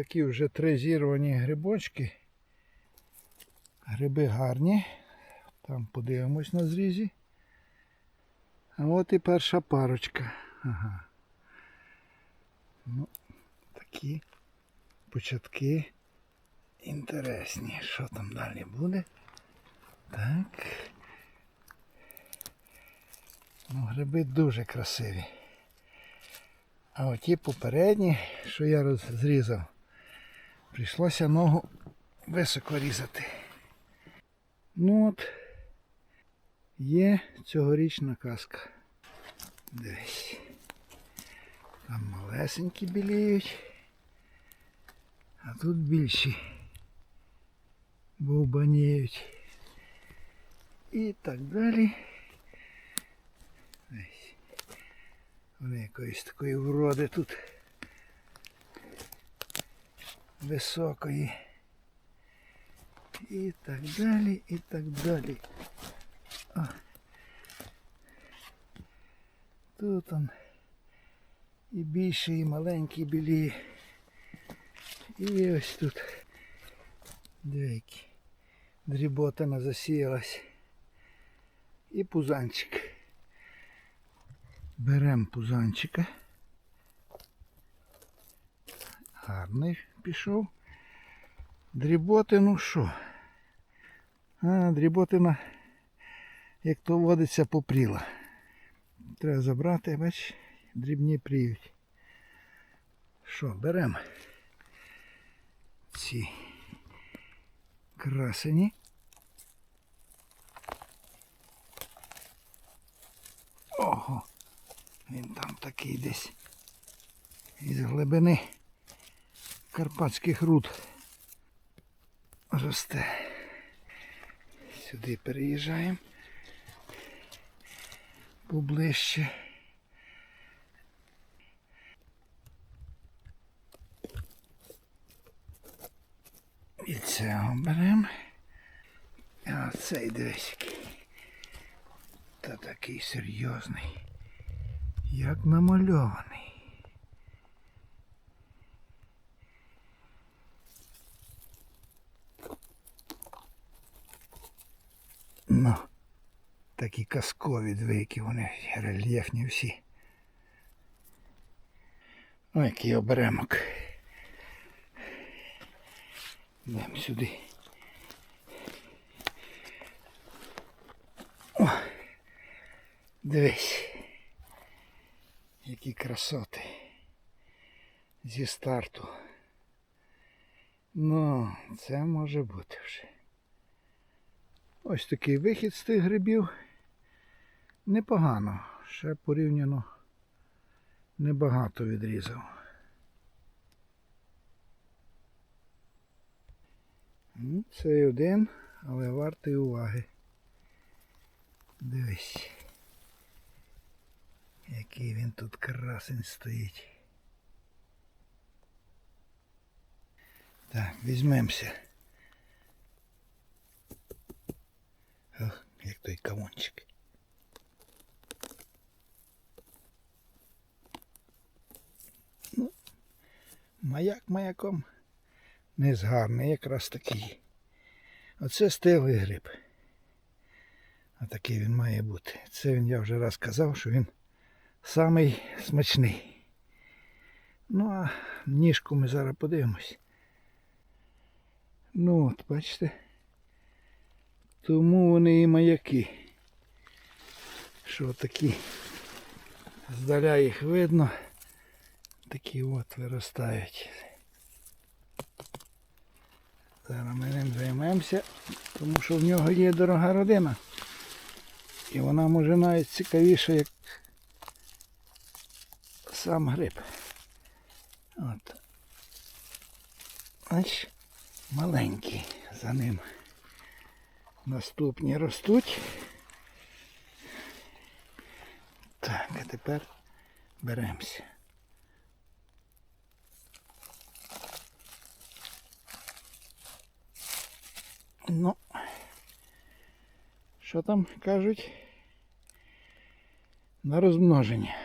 такі вже три зірвані грибочки. Гриби гарні. Там подивимось на зрізі. А от і перша парочка. Ага. Ну, такі початки інтересні. Що там далі буде? Так. Ну, гриби дуже красиві. А оті попередні, що я розрізав, прийшлося ногу високо різати. Ну от, є цьогорічна казка. Дивись. Там малесенькі біліють. А тут більші бовбаніють. І так далі. Ось. Вони якоїсь такої вроди тут високої. І так далі, і так далі. О. Тут он і більші, і маленькі білі. І ось тут деякі дріботина засіялась. І пузанчик. Беремо пузанчика. Гарний пішов. Дріботину що? А, дріботина, як то водиться, попріла. Треба забрати, бач, дрібні пріють. Що, беремо ці красені. Ого, він там такий десь із глибини карпатських руд росте. Сюди переїжджаємо поближче. І цього беремо. А цей дивись. Та такий серйозний. Як намальований. Ну, такі казкові двійки, вони рельєфні всі. Ой, який оберемок. Йдемо сюди. О, дивись. Які красоти. Зі старту. Ну, це може бути вже. Ось такий вихід з тих грибів. Непогано. Ще порівняно небагато відрізав. Ну, Цей один, але вартий уваги. Дивись. Який він тут красень стоїть. Так, візьмемося. Як той кавунчик. Ну, маяк маяком. Не згарний, якраз такий. Оце стилий гриб. А такий він має бути. Це він я вже раз казав, що він самий смачний. Ну а ніжку ми зараз подивимось. Ну от, бачите. Тому вони і маяки. Що такі здаля їх видно. Такі от виростають. Зараз ми ним займемося, тому що в нього є дорога родина. І вона може навіть цікавіша, як сам гриб. От. Ось маленький за ним. Наступні ростуть. Так, а тепер беремося. Ну, що там кажуть? На розмноження.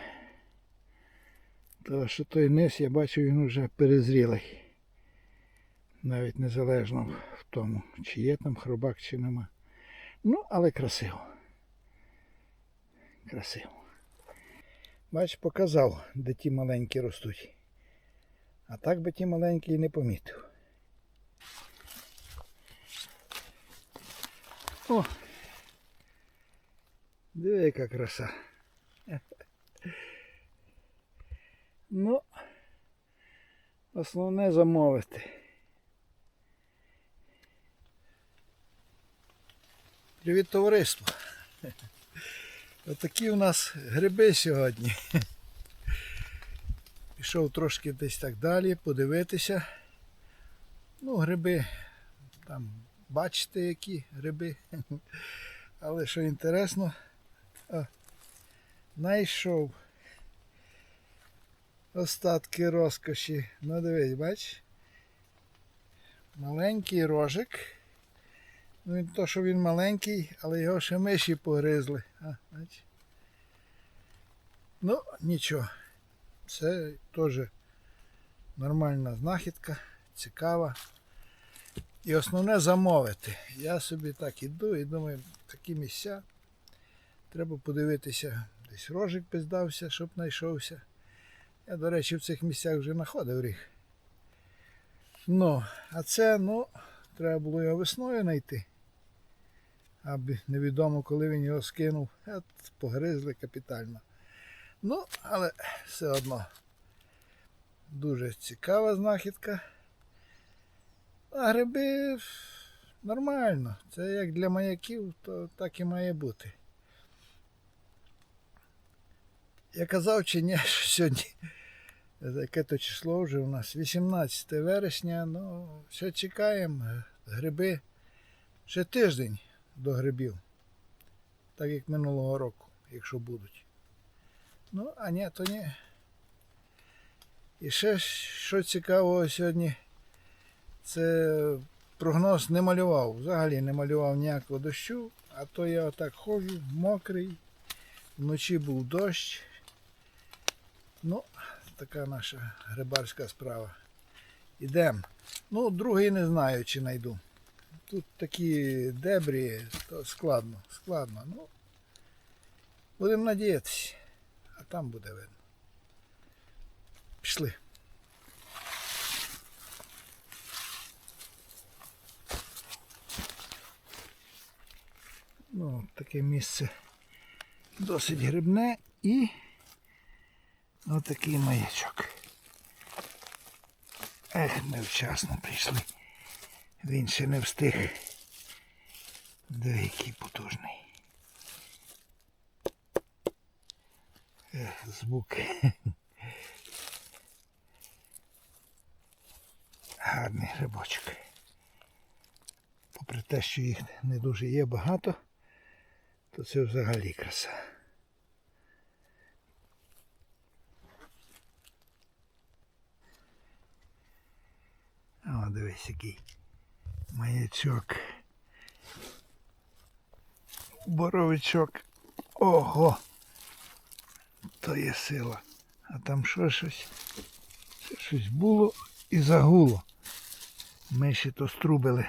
Тому що той низ я бачу він вже перезрілий. Навіть незалежно тому, чи є там хробак, чи нема. Ну, але красиво. Красиво. Бач, показав, де ті маленькі ростуть. А так би ті маленькі і не помітив. О! Диви, яка краса. Ну, основне замовити. Привіт, товариство. Отакі у нас гриби сьогодні. Пішов трошки десь так далі, подивитися. Ну, гриби, там бачите, які гриби. Але що інтересно, а, знайшов остатки розкоші. Ну дивись, бач. Маленький рожик. Ну, не то, що він маленький, але його ще миші погризли. А. Ну, нічого. Це теж нормальна знахідка, цікава. І основне замовити. Я собі так іду і думаю, такі місця. Треба подивитися, десь рожик би здався, щоб знайшовся. Я, до речі, в цих місцях вже знаходив ріг. Ну, а це, ну, треба було його весною знайти. Аби невідомо, коли він його скинув. От, погризли капітально. Ну, але все одно дуже цікава знахідка. А гриби нормально. Це як для маяків, то так і має бути. Я казав чи ні, що сьогодні яке то число вже у нас 18 вересня, ну, ще чекаємо гриби. Ще тиждень до грибів. Так як минулого року, якщо будуть. Ну, а ні, то ні. І ще що цікавого сьогодні, це прогноз не малював. Взагалі не малював ніякого дощу, а то я отак ходжу, мокрий. Вночі був дощ. Ну, така наша грибарська справа. Ідемо. Ну, другий не знаю, чи знайду. Тут такі дебрі, то складно, складно. Ну, будемо надіятися, а там буде видно. Пішли. Ну, таке місце досить грибне і отакий маячок. Ех, невчасно прийшли. Він ще не встиг. Диви, який потужний. Ех, звук. Гарний грибочок. Попри те, що їх не дуже є багато, то це взагалі краса. О, дивись який маячок. Боровичок. Ого! То є сила. А там що щось? Щось було і загуло. Миші то струбили.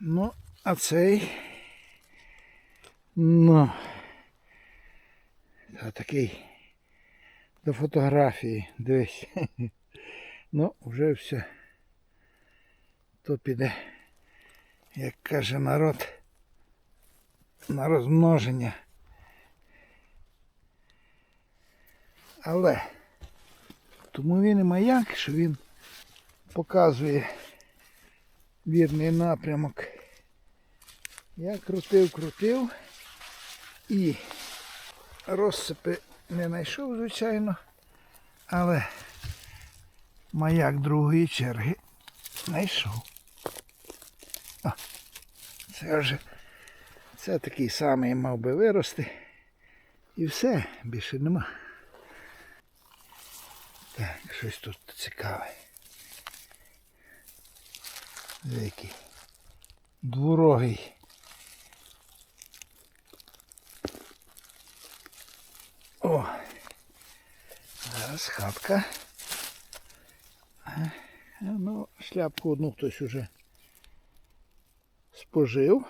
Ну, а цей. Ну. Це такий до фотографії. Дивись. Ну, вже все. То піде, як каже народ, на розмноження. Але тому він і маяк, що він показує вірний напрямок. Я крутив, крутив і розсипи не знайшов, звичайно, але маяк другої черги знайшов. О, це вже це такий самий мав би вирости. І все, більше нема. Так, щось тут цікаве. Який дворогий. О! Зараз хатка. Ну, шляпку одну хтось уже спожив.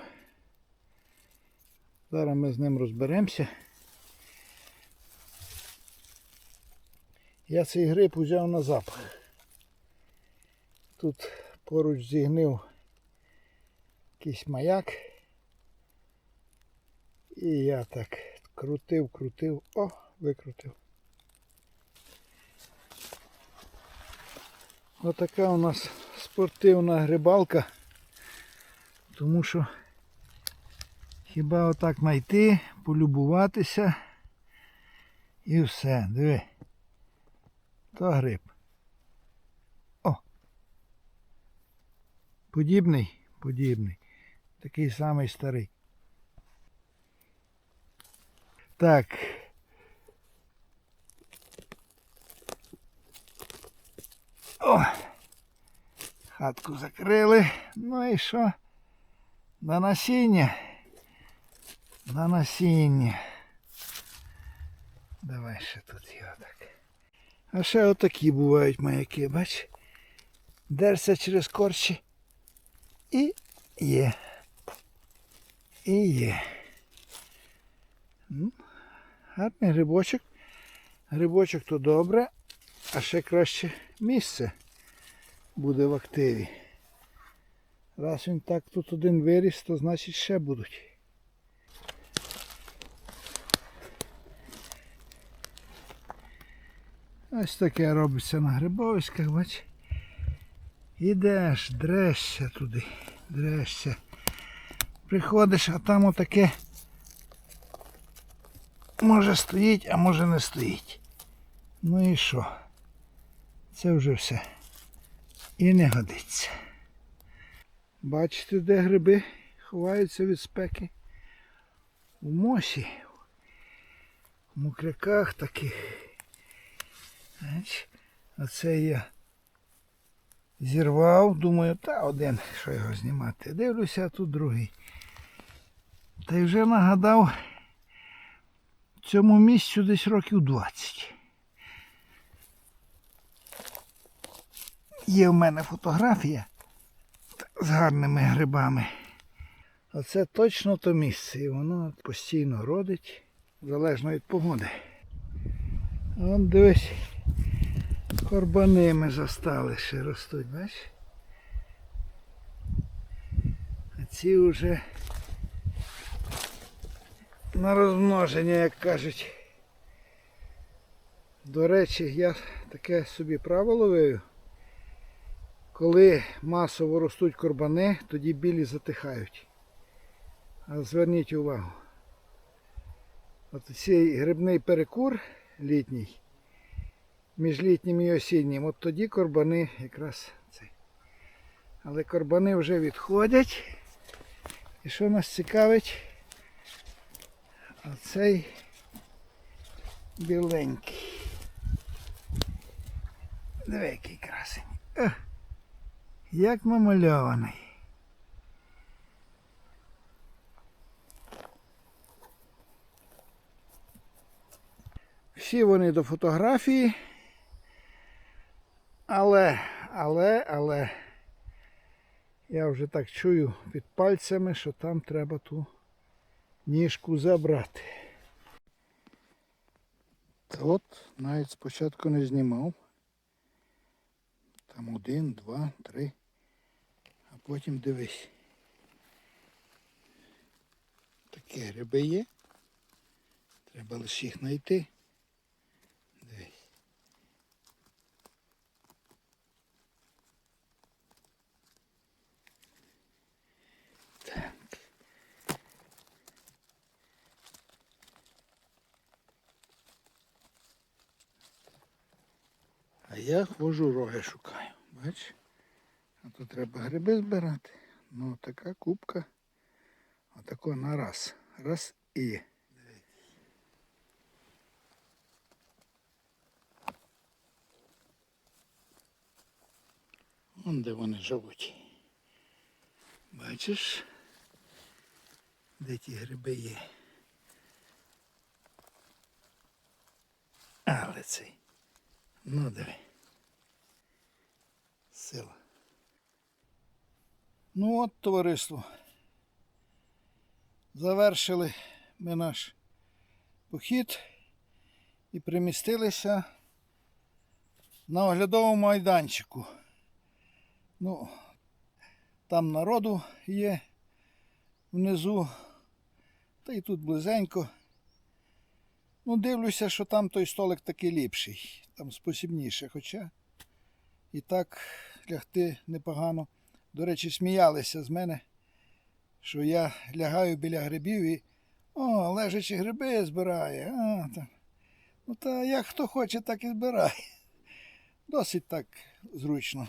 Зараз ми з ним розберемося. Я цей гриб узяв на запах. Тут поруч зігнив якийсь маяк. І я так крутив, крутив, о, викрутив. Отака у нас спортивна грибалка. Тому що хіба отак знайти, полюбуватися і все. Диви. То гриб. О! Подібний? Подібний. Такий самий старий. Так. О! Хатку закрили. Ну і що? На насіння. На насіння. Давай ще тут його так. А ще отакі бувають маяки, бач? Дерся через корчі. І є. І є. Ну, Гарний грибочок. Грибочок то добре, а ще краще місце буде в активі. Раз він так тут один виріс, то значить ще будуть. Ось таке робиться на грибовиськах, бач. Ідеш, дрешся туди, дрешся. Приходиш, а там отаке може стоїть, а може не стоїть. Ну і що? Це вже все. І не годиться. Бачите, де гриби ховаються від спеки? У мосі, в мокряках таких. Оце я зірвав, думаю, та один, що його знімати. Дивлюся, а тут другий. Та й вже нагадав цьому місцю десь років 20. Є в мене фотографія з гарними грибами. Оце точно то місце. І воно постійно родить, залежно від погоди. Вон дивись, корбани ми застали ще ростуть, бачиш? А ці вже на розмноження, як кажуть. До речі, я таке собі правило вивів. Коли масово ростуть корбани, тоді білі затихають. Зверніть увагу. От цей грибний перекур літній, між літнім і осіннім, от тоді корбани якраз цей. Але корбани вже відходять. І що нас цікавить? Оцей біленький. Диви, який красень. Як намальований. Всі вони до фотографії. Але, але, але я вже так чую під пальцями, що там треба ту ніжку забрати. От навіть спочатку не знімав. Там один, два, три. Потім дивись. Такі гриби є. Треба лише їх знайти. Дивись. Так. А я ходжу роги шукаю. Бач? А то треба гриби збирати. Ну така кубка. Отако на раз. Раз і. Вон де вони живуть. Бачиш? Де ті гриби є. Але цей. Ну диви. сила. Ну от, товариство. Завершили ми наш похід і примістилися на оглядовому майданчику. Ну, там народу є внизу, та й тут близенько. Ну, дивлюся, що там той столик такий ліпший, там спосібніше, хоча і так лягти непогано. До речі, сміялися з мене, що я лягаю біля грибів і о, лежачі гриби збирає. А, та. Ну та як хто хоче, так і збирає. Досить так зручно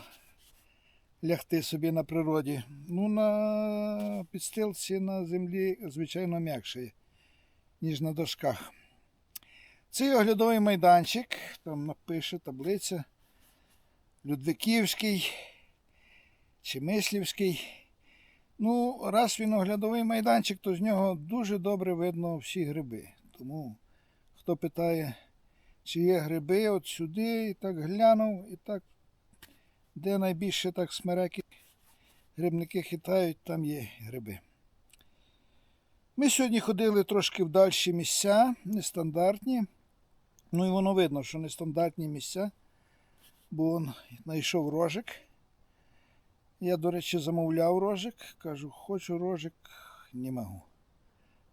лягти собі на природі. Ну, на підстилці на землі, звичайно, м'якше, ніж на дошках. Цей оглядовий майданчик, там напише таблиця Людвиківський чи Мислівський. Ну, раз він оглядовий майданчик, то з нього дуже добре видно всі гриби. Тому хто питає, чи є гриби, от сюди, і так глянув, і так, де найбільше так смереки, грибники хитають, там є гриби. Ми сьогодні ходили трошки в дальші місця, нестандартні. Ну і воно видно, що нестандартні місця, бо он знайшов рожик. Я, до речі, замовляв рожик. Кажу, хочу рожик, не можу.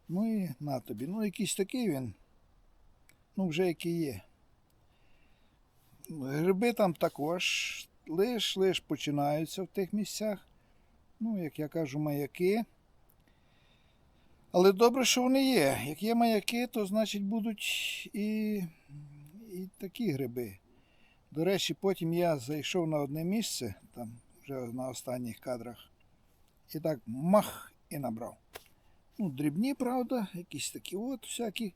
Ну і на тобі. Ну, якийсь такий він. Ну, вже який є. Гриби там також лиш лиш починаються в тих місцях. Ну, як я кажу, маяки. Але добре, що вони є. Як є маяки, то значить будуть і, і такі гриби. До речі, потім я зайшов на одне місце, там вже на останніх кадрах, і так мах і набрав. Ну, дрібні, правда, якісь такі от всякі.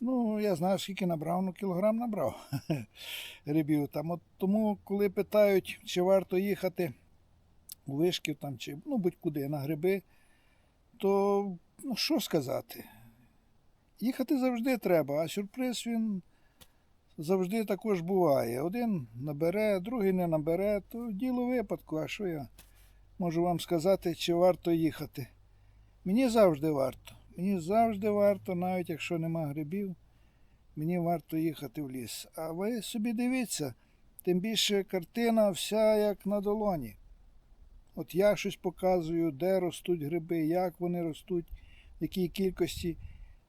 Ну, я знаю, скільки набрав, ну кілограм набрав грибів. Там, от, тому, коли питають, чи варто їхати у вишків там, чи ну, будь-куди на гриби, то ну, що сказати? Їхати завжди треба, а сюрприз він завжди також буває. Один набере, другий не набере, то діло випадку, а що я можу вам сказати, чи варто їхати? Мені завжди варто. Мені завжди варто, навіть якщо нема грибів, мені варто їхати в ліс. А ви собі дивіться, тим більше картина вся як на долоні. От я щось показую, де ростуть гриби, як вони ростуть, в якій кількості.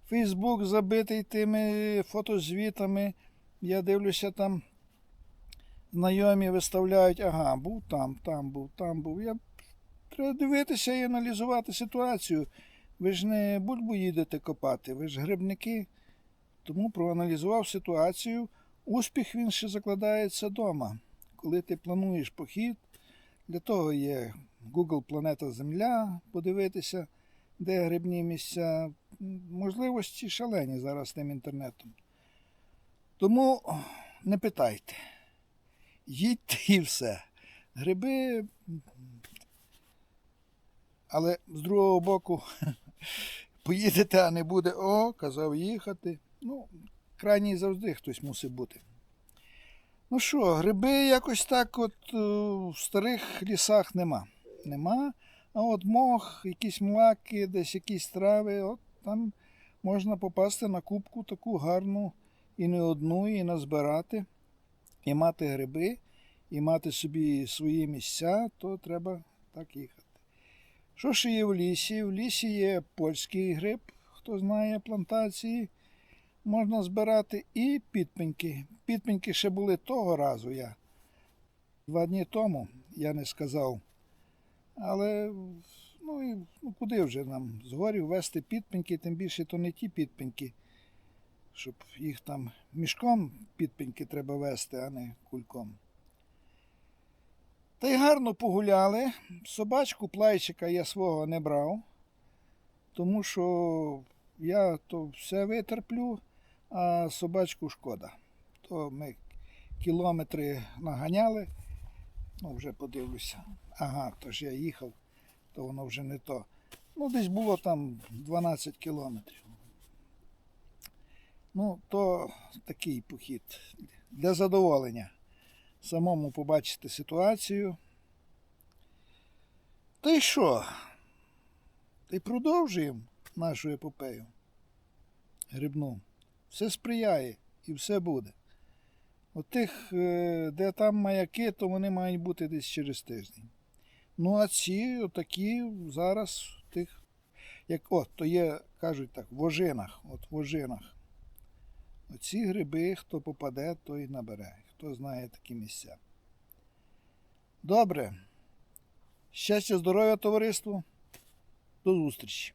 Фейсбук забитий тими фотозвітами. Я дивлюся там. Знайомі виставляють, ага, був там, там був, там був. Я... Треба дивитися і аналізувати ситуацію. Ви ж не бульбу їдете копати, ви ж грибники. Тому проаналізував ситуацію. Успіх він ще закладається вдома. Коли ти плануєш похід, для того є Google Планета Земля, подивитися, де грибні місця. Можливості шалені зараз тим інтернетом. Тому не питайте. Їдьте і все. Гриби. Але з другого боку, поїдете, а не буде, о, казав їхати. Ну, крайній завжди хтось мусить бути. Ну що, гриби якось так от е, в старих лісах нема. Нема. А от мох, якісь млаки, десь якісь трави, от там можна попасти на кубку таку гарну і не одну, і назбирати, і мати гриби, і мати собі свої місця, то треба так їхати. Що ще є в лісі? В лісі є польський гриб, хто знає плантації. Можна збирати і підпеньки. Підпеньки ще були того разу я. Два дні тому я не сказав. Але ну, і, ну куди вже нам з горів вести підпеньки, тим більше то не ті підпеньки, щоб їх там мішком підпеньки треба вести, а не кульком. Та й гарно погуляли. Собачку плайчика я свого не брав, тому що я то все витерплю, а собачку шкода. То ми кілометри наганяли. Ну, вже подивлюся. Ага, то ж я їхав, то воно вже не то. Ну, десь було там 12 кілометрів. Ну, то такий похід для задоволення. самому побачити ситуацію. Та й що? Й продовжуємо нашу епопею. Грибну. Все сприяє і все буде. От тих, е, де там маяки, то вони мають бути десь через тиждень. Ну, а ці отакі зараз тих, як от, то є, кажуть так, в ожинах. От в ожинах. Оці гриби, хто попаде, той набере. Хто знає такі місця. Добре. Щастя, здоров'я, товариству. До зустрічі.